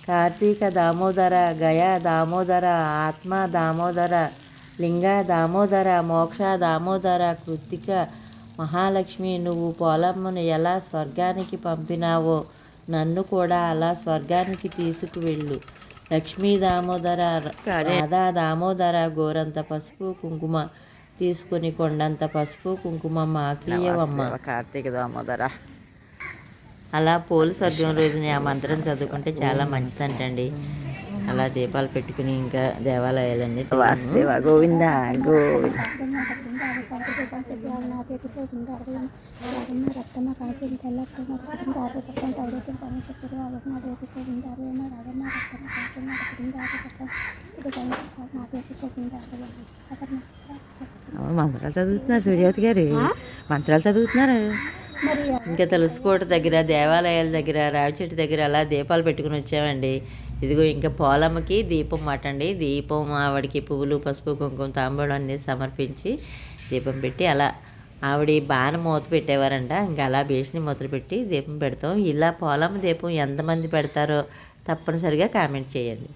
కార్తీక దామోదర గయ దామోదర ఆత్మ దామోదర లింగ దామోదర మోక్ష దామోదర కృత్తిక మహాలక్ష్మి నువ్వు పోలమ్మను ఎలా స్వర్గానికి పంపినావో నన్ను కూడా అలా స్వర్గానికి తీసుకువెళ్ళు లక్ష్మీ దామోదర రాధా దామోదర గోరంత పసుపు కుంకుమ తీసుకుని కొండంత పసుపు కుంకుమ మాకీయవమ్మ కార్తీక దామోదర. అలా పోలు స్వర్గం రోజున ఆ మంత్రం చదువుకుంటే చాలా మంచిదంటండి. అలా దీపాలు పెట్టుకుని ఇంకా దేవాలయాలన్నీ. వాసుదేవ గోవింద మంత్రాలు చదువుతున్నారు సూర్యవతి గారు. మంత్రాలు చదువుతున్నారు. ఇంకా తులసికోట దగ్గర దేవాలయాల దగ్గర రావి చెట్టు దగ్గర అలా దీపాలు పెట్టుకుని వచ్చామండి. ఇదిగో ఇంకా పోలమ్మకి దీపం మాటండి దీపం ఆవిడకి పువ్వులు పసుపు కుంకుమ తాంబూలం అన్నీ సమర్పించి దీపం పెట్టి అలా ఆవిడ బాణ మూత పెట్టేవారంట. ఇంకా అలా బేసిని మూతలు పెట్టి దీపం పెడతాం. ఇలా పోలమ్మ దీపం ఎంతమంది పెడతారో తప్పనిసరిగా కామెంట్ చేయండి.